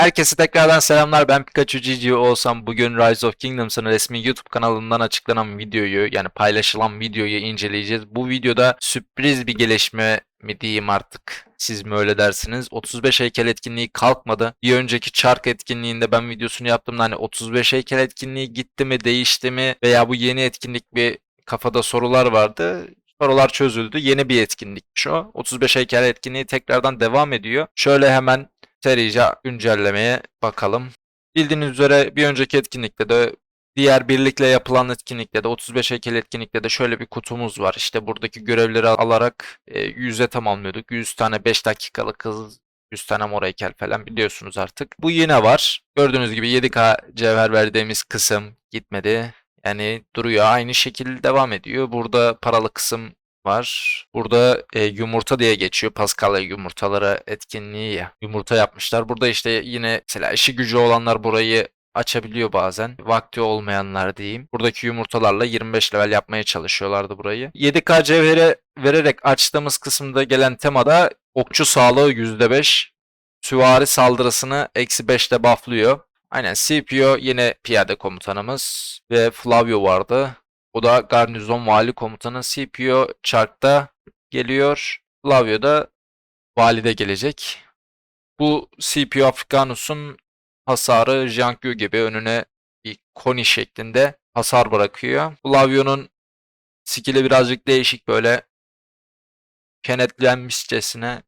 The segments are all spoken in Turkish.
Herkese tekrardan selamlar. Ben Pikachu GG olsam bugün Rise of Kingdoms'ın resmi YouTube kanalından açıklanan videoyu yani paylaşılan videoyu inceleyeceğiz. Bu videoda sürpriz bir gelişme mi diyeyim artık siz mi öyle dersiniz. 35 heykel etkinliği kalkmadı. Bir önceki çark etkinliğinde ben videosunu yaptığımda hani 35 heykel etkinliği gitti mi değişti mi veya bu yeni etkinlik bir kafada sorular vardı. Sorular çözüldü. Yeni bir etkinlikmiş o. 35 heykel etkinliği tekrardan devam ediyor. Şöyle hemen serice güncellemeye bakalım. Bildiğiniz üzere bir önceki etkinlikte de diğer birlikle yapılan etkinlikte de 35 heykel etkinlikte de şöyle bir kutumuz var. İşte buradaki görevleri alarak e, 100'e tamamlıyorduk. 100 tane 5 dakikalık kız 100 tane mor heykel falan biliyorsunuz artık. Bu yine var. Gördüğünüz gibi 7K cevher verdiğimiz kısım gitmedi. Yani duruyor. Aynı şekilde devam ediyor. Burada paralı kısım var. Burada e, yumurta diye geçiyor. Paskalya yumurtaları etkinliği ya. Yumurta yapmışlar. Burada işte yine mesela işi gücü olanlar burayı açabiliyor bazen. Vakti olmayanlar diyeyim. Buradaki yumurtalarla 25 level yapmaya çalışıyorlardı burayı. 7K cevhere vererek açtığımız kısımda gelen temada okçu sağlığı %5. Süvari saldırısını eksi 5'te bufflıyor. Aynen CPO yine piyade komutanımız ve Flavio vardı. O da garnizon vali komutanı CPO Çark'ta geliyor. Flavio da valide gelecek. Bu CPO Africanus'un hasarı Jiangyu gibi önüne bir koni şeklinde hasar bırakıyor. Flavio'nun skill'i birazcık değişik böyle kenetlenmişçesine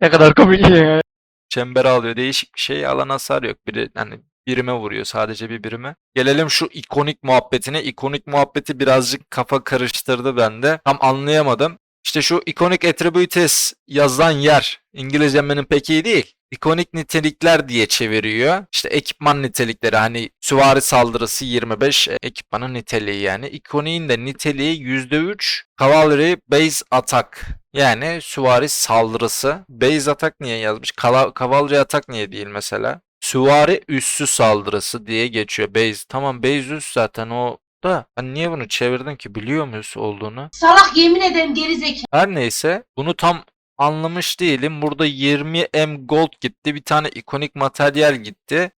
Ne kadar komik ya. çembere alıyor. Değişik bir şey. Alan hasar yok. Biri hani birime vuruyor sadece bir birime. Gelelim şu ikonik muhabbetine. İkonik muhabbeti birazcık kafa karıştırdı bende. Tam anlayamadım. İşte şu ikonik attributes yazılan yer İngilizcem benim pek iyi değil. İkonik nitelikler diye çeviriyor. İşte ekipman nitelikleri hani süvari saldırısı 25 e, ekipmanın niteliği yani. İkoniğin de niteliği %3 cavalry base attack. Yani süvari saldırısı. Base attack niye yazmış? Cavalry attack niye değil mesela? Süvari üssü saldırısı diye geçiyor. Base. Tamam base üs zaten o da. Ben niye bunu çevirdim ki? Biliyor muyuz olduğunu? Salak yemin ederim geri zekalı. Her neyse bunu tam anlamış değilim. Burada 20M gold gitti. Bir tane ikonik materyal gitti.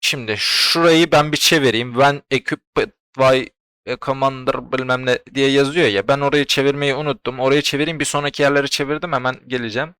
Şimdi şurayı ben bir çevireyim. When equipped by commander bilmem ne diye yazıyor ya. Ben orayı çevirmeyi unuttum. Orayı çevireyim. Bir sonraki yerleri çevirdim. Hemen geleceğim.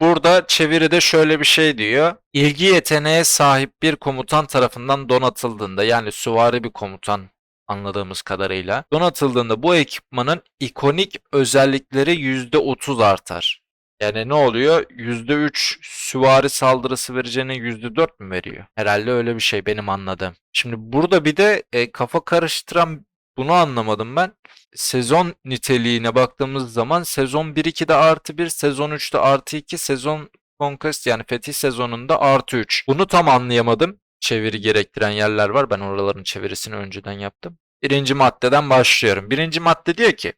Burada çeviride şöyle bir şey diyor. İlgi yeteneğe sahip bir komutan tarafından donatıldığında yani süvari bir komutan anladığımız kadarıyla donatıldığında bu ekipmanın ikonik özellikleri %30 artar. Yani ne oluyor? %3 süvari saldırısı vereceğine %4 mü veriyor? Herhalde öyle bir şey benim anladığım. Şimdi burada bir de e, kafa karıştıran bunu anlamadım ben. Sezon niteliğine baktığımız zaman sezon 1-2'de artı 1, sezon 3'te artı 2, sezon Conquest yani fetih sezonunda artı 3. Bunu tam anlayamadım. Çeviri gerektiren yerler var. Ben oraların çevirisini önceden yaptım. Birinci maddeden başlıyorum. Birinci madde diyor ki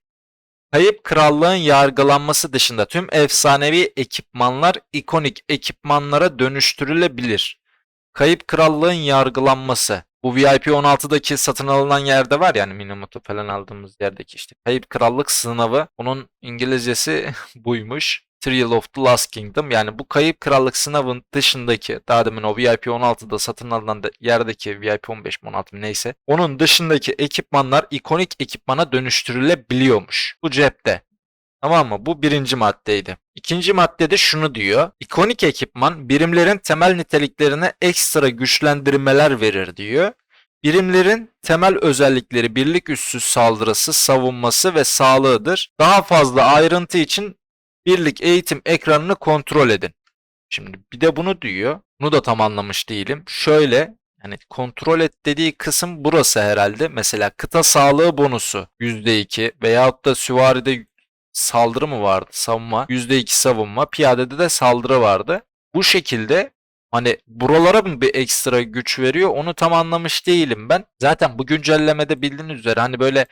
Kayıp krallığın yargılanması dışında tüm efsanevi ekipmanlar ikonik ekipmanlara dönüştürülebilir. Kayıp krallığın yargılanması. Bu VIP 16'daki satın alınan yerde var yani Minamoto falan aldığımız yerdeki işte. Kayıp krallık sınavı. Onun İngilizcesi buymuş. Trial of the Last Kingdom. Yani bu kayıp krallık sınavın dışındaki daha demin o VIP 16'da satın alınan yerdeki VIP 15 mi 16 mı neyse. Onun dışındaki ekipmanlar ikonik ekipmana dönüştürülebiliyormuş. Bu cepte. Tamam mı? Bu birinci maddeydi. İkinci maddede şunu diyor. İkonik ekipman birimlerin temel niteliklerine ekstra güçlendirmeler verir diyor. Birimlerin temel özellikleri birlik üssü saldırısı, savunması ve sağlığıdır. Daha fazla ayrıntı için birlik eğitim ekranını kontrol edin. Şimdi bir de bunu diyor. Bunu da tam anlamış değilim. Şöyle yani kontrol et dediği kısım burası herhalde. Mesela kıta sağlığı bonusu %2 veyahut da süvaride saldırı mı vardı? Savunma. %2 savunma. Piyadede de saldırı vardı. Bu şekilde hani buralara mı bir ekstra güç veriyor onu tam anlamış değilim ben. Zaten bu güncellemede bildiğiniz üzere hani böyle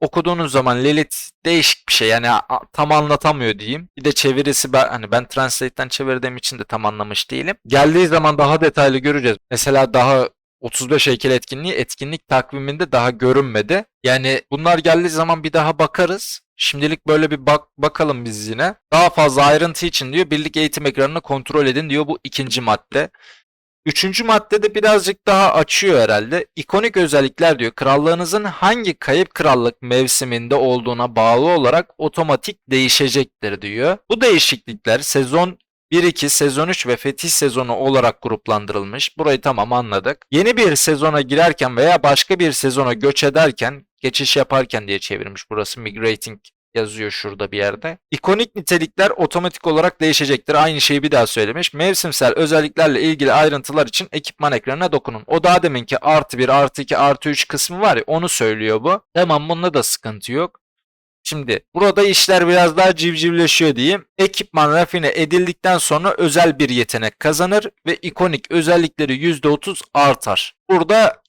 okuduğunuz zaman Lilith değişik bir şey yani tam anlatamıyor diyeyim. Bir de çevirisi ben hani ben Translate'ten çevirdiğim için de tam anlamış değilim. Geldiği zaman daha detaylı göreceğiz. Mesela daha 35 heykel etkinliği etkinlik takviminde daha görünmedi. Yani bunlar geldiği zaman bir daha bakarız. Şimdilik böyle bir bak bakalım biz yine. Daha fazla ayrıntı için diyor birlik eğitim ekranını kontrol edin diyor bu ikinci madde. Üçüncü madde de birazcık daha açıyor herhalde. İkonik özellikler diyor. Krallığınızın hangi kayıp krallık mevsiminde olduğuna bağlı olarak otomatik değişecektir diyor. Bu değişiklikler sezon 1-2, sezon 3 ve fetih sezonu olarak gruplandırılmış. Burayı tamam anladık. Yeni bir sezona girerken veya başka bir sezona göç ederken, geçiş yaparken diye çevirmiş burası. Migrating yazıyor şurada bir yerde. İkonik nitelikler otomatik olarak değişecektir. Aynı şeyi bir daha söylemiş. Mevsimsel özelliklerle ilgili ayrıntılar için ekipman ekranına dokunun. O daha deminki artı 1, artı 2, artı 3 kısmı var ya onu söylüyor bu. Tamam bunda da sıkıntı yok. Şimdi burada işler biraz daha civcivleşiyor diyeyim. Ekipman rafine edildikten sonra özel bir yetenek kazanır ve ikonik özellikleri %30 artar. Burada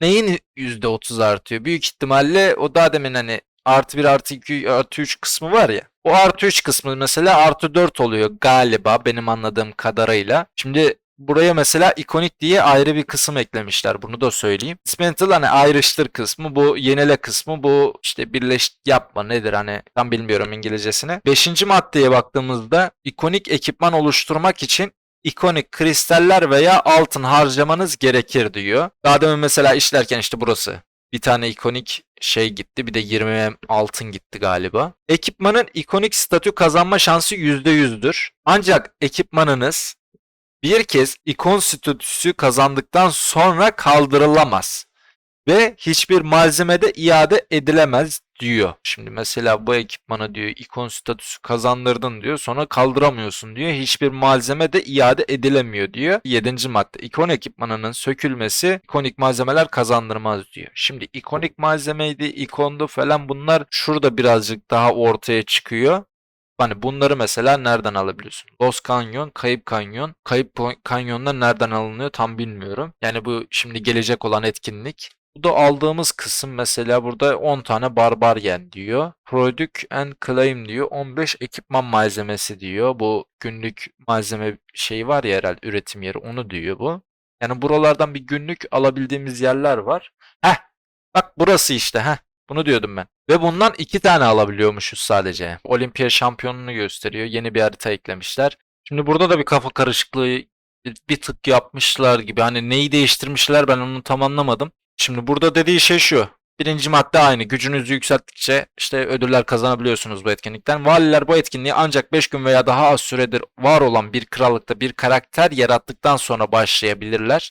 neyin %30 artıyor? Büyük ihtimalle o daha demin hani artı 1 artı 2 artı 3 kısmı var ya. O artı 3 kısmı mesela artı 4 oluyor galiba benim anladığım kadarıyla. Şimdi buraya mesela ikonik diye ayrı bir kısım eklemişler. Bunu da söyleyeyim. Dismantle hani ayrıştır kısmı bu yenile kısmı bu işte birleş yapma nedir hani tam bilmiyorum İngilizcesini. Beşinci maddeye baktığımızda ikonik ekipman oluşturmak için ikonik kristaller veya altın harcamanız gerekir diyor. Daha demin mesela işlerken işte burası bir tane ikonik şey gitti. Bir de 20 altın gitti galiba. Ekipmanın ikonik statü kazanma şansı %100'dür. Ancak ekipmanınız bir kez ikon statüsü kazandıktan sonra kaldırılamaz. Ve hiçbir malzemede iade edilemez diyor. Şimdi mesela bu ekipmana diyor ikon statüsü kazandırdın diyor sonra kaldıramıyorsun diyor. Hiçbir malzeme de iade edilemiyor diyor. 7. madde ikon ekipmanının sökülmesi ikonik malzemeler kazandırmaz diyor. Şimdi ikonik malzemeydi, ikondu falan bunlar şurada birazcık daha ortaya çıkıyor. Hani bunları mesela nereden alabiliyorsun? Lost Canyon, Kayıp Kanyon. Kayıp Kanyon'da nereden alınıyor tam bilmiyorum. Yani bu şimdi gelecek olan etkinlik. Bu da aldığımız kısım mesela burada 10 tane barbaryen diyor. Product and Claim diyor. 15 ekipman malzemesi diyor. Bu günlük malzeme şeyi var ya herhalde üretim yeri onu diyor bu. Yani buralardan bir günlük alabildiğimiz yerler var. Heh bak burası işte heh. Bunu diyordum ben. Ve bundan iki tane alabiliyormuşuz sadece. Olimpiya şampiyonunu gösteriyor. Yeni bir harita eklemişler. Şimdi burada da bir kafa karışıklığı bir, tık yapmışlar gibi. Hani neyi değiştirmişler ben onu tam anlamadım. Şimdi burada dediği şey şu. Birinci madde aynı. Gücünüzü yükselttikçe işte ödüller kazanabiliyorsunuz bu etkinlikten. Valiler bu etkinliği ancak 5 gün veya daha az süredir var olan bir krallıkta bir karakter yarattıktan sonra başlayabilirler.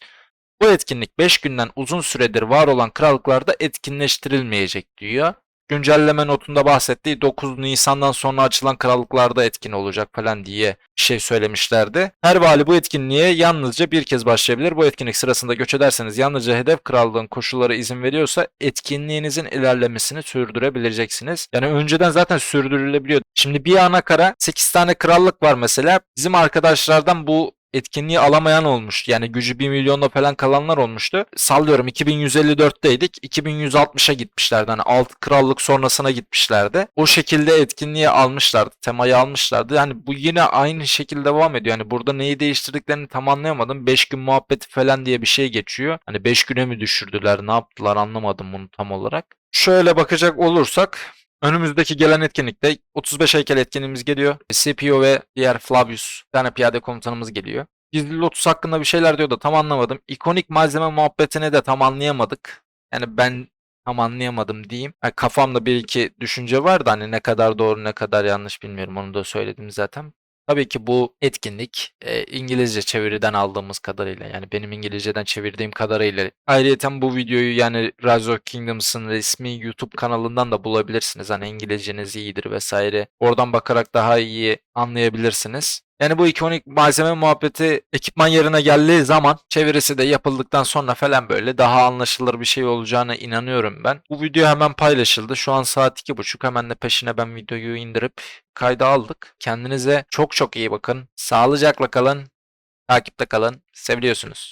Bu etkinlik 5 günden uzun süredir var olan krallıklarda etkinleştirilmeyecek diyor. Güncelleme notunda bahsettiği 9 Nisan'dan sonra açılan krallıklarda etkin olacak falan diye bir şey söylemişlerdi. Her vali bu etkinliğe yalnızca bir kez başlayabilir. Bu etkinlik sırasında göç ederseniz yalnızca hedef krallığın koşulları izin veriyorsa etkinliğinizin ilerlemesini sürdürebileceksiniz. Yani önceden zaten sürdürülebiliyor. Şimdi bir ana kara 8 tane krallık var mesela. Bizim arkadaşlardan bu etkinliği alamayan olmuş. Yani gücü 1 milyonla falan kalanlar olmuştu. Sallıyorum 2154'teydik. 2160'a gitmişlerdi. Hani alt krallık sonrasına gitmişlerdi. O şekilde etkinliği almışlardı. Temayı almışlardı. Yani bu yine aynı şekilde devam ediyor. Yani burada neyi değiştirdiklerini tam anlayamadım. 5 gün muhabbeti falan diye bir şey geçiyor. Hani 5 güne mi düşürdüler ne yaptılar anlamadım bunu tam olarak. Şöyle bakacak olursak Önümüzdeki gelen etkinlikte 35 heykel etkinliğimiz geliyor. CPO ve diğer Flavius, bir piyade komutanımız geliyor. Gizli Lotus hakkında bir şeyler diyor da tam anlamadım. İkonik malzeme muhabbetini de tam anlayamadık. Yani ben tam anlayamadım diyeyim. Yani kafamda bir iki düşünce var da hani ne kadar doğru ne kadar yanlış bilmiyorum onu da söyledim zaten. Tabii ki bu etkinlik e, İngilizce çeviriden aldığımız kadarıyla yani benim İngilizceden çevirdiğim kadarıyla. Ayrıca bu videoyu yani Rise of Kingdoms'ın resmi YouTube kanalından da bulabilirsiniz. Hani İngilizceniz iyidir vesaire. Oradan bakarak daha iyi anlayabilirsiniz. Yani bu ikonik malzeme muhabbeti ekipman yerine geldiği zaman çevirisi de yapıldıktan sonra falan böyle daha anlaşılır bir şey olacağına inanıyorum ben. Bu video hemen paylaşıldı. Şu an saat 2.30 hemen de peşine ben videoyu indirip kayda aldık. Kendinize çok çok iyi bakın. Sağlıcakla kalın. Takipte kalın. Seviliyorsunuz.